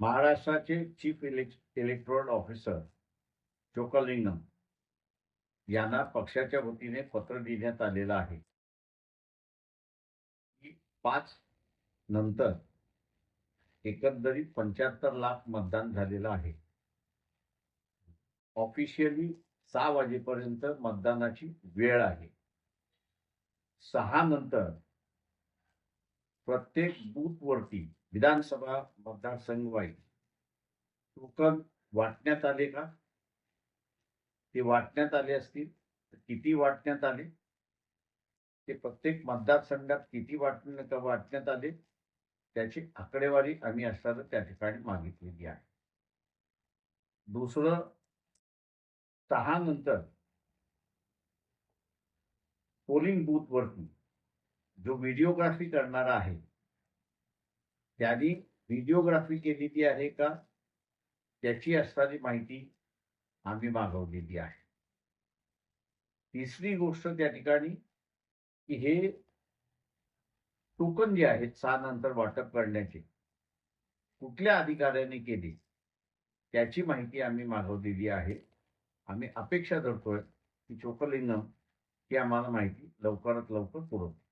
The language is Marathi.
महाराष्ट्राचे chief elec electoral officer Chockalingam यांना पक्षाच्या वतीने पत्र देण्यात आलेलं आहे. पाच नंतर एकंदरीत पंच्याहत्तर लाख मतदान झालेलं आहे. ऑफिशियली सहा वाजेपर्यंत मतदानाची वेळ आहे. सहा नंतर प्रत्येक बूथवरती विधानसभा मतदारसंघ वाईज टोकन वाटण्यात आले का? ते वाटण्यात आले असतील तर किती वाटण्यात आले? ते प्रत्येक मतदारसंघात किती वाटण्या वाटण्यात आले? त्याची आकडेवारी आम्ही असताना त्या ठिकाणी मागितलेली आहे. दुसरं सहा नंतर पोलिंग बूथवरती जो व्हिडिओग्राफी करणारा आहे त्यांनी व्हिडिओग्राफी केलेली आहे का? त्याची असणारी माहिती आम्ही मागवलेली आहे. तिसरी गोष्ट त्या ठिकाणी की हे टोकन जे आहेत सहा नंतर वाटप करण्याचे कुठल्या अधिकाऱ्याने केले त्याची माहिती आम्ही मागवलेली आहे. आम्ही अपेक्षा धरतोय की चोकलिंगम ही आम्हाला माहिती लवकरात लवकर पुरवते